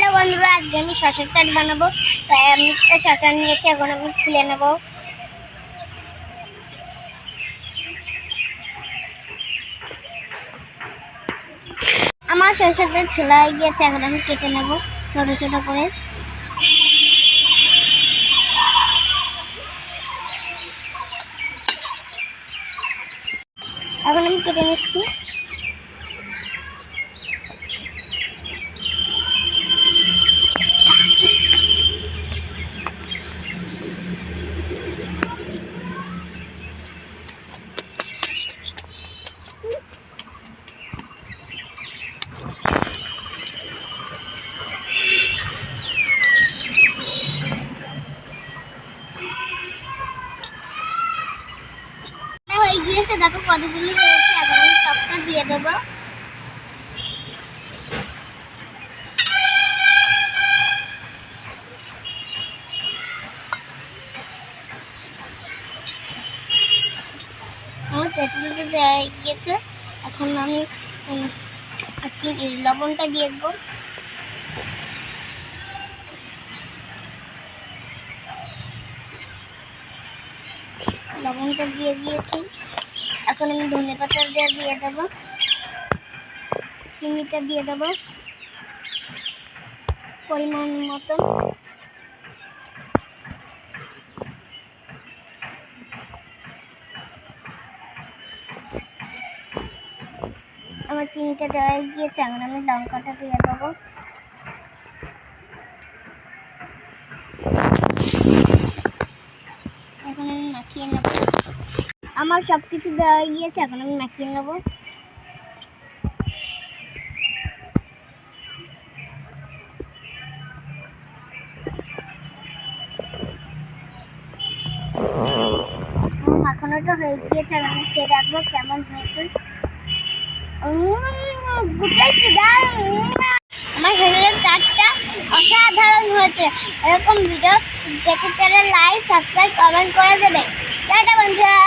Hello বন্ধুরা, আজকে আমি শশার চাট বানাবো। তাই আমি একটা শশা নিয়েছি, এখন আমি খুলে নেব। আমার শসাটা ছোলা হয়ে গিয়েছে, এখন আমি কেটে নেব ছোট ছোট করে। এখন আমি কেটে নিচ্ছি। গিয়েছে দেখো কতগুলি হয়েছে এখন আমি টপটা দিয়ে দেবো। আমার তেঁতুলটা দেওয়া গিয়েছে এখন আমি উম, লবণটা দিয়ে দেবো। লবণটা দিয়ে দিয়েছি। এখন আমি ধনে পাতা দিয়ে দেবো। চিনিটা দিয়ে দেবো। পরিমাণ মতো। আমার চিনিটা দেওয়া গিয়েছে, এখন আমি লঙ্কাটা দিয়ে দেবো এখন আমি মাখিয়ে নেব আমার সব কিছু দেওয়া গিয়েছে, এখন আমি মাখিয়ে নেব। আমার মাখানোটা হয়ে গিয়েছে আর আমি খেয়ে রাখব কেমন হয়েছে। আমার শরীরের চারটা অসাধারণ হয়েছে। এরকম ভিডিও দেখতে চাইলে লাইক সাবস্ক্রাইব কমেন্ট করে দেবে। বন্ধুরা।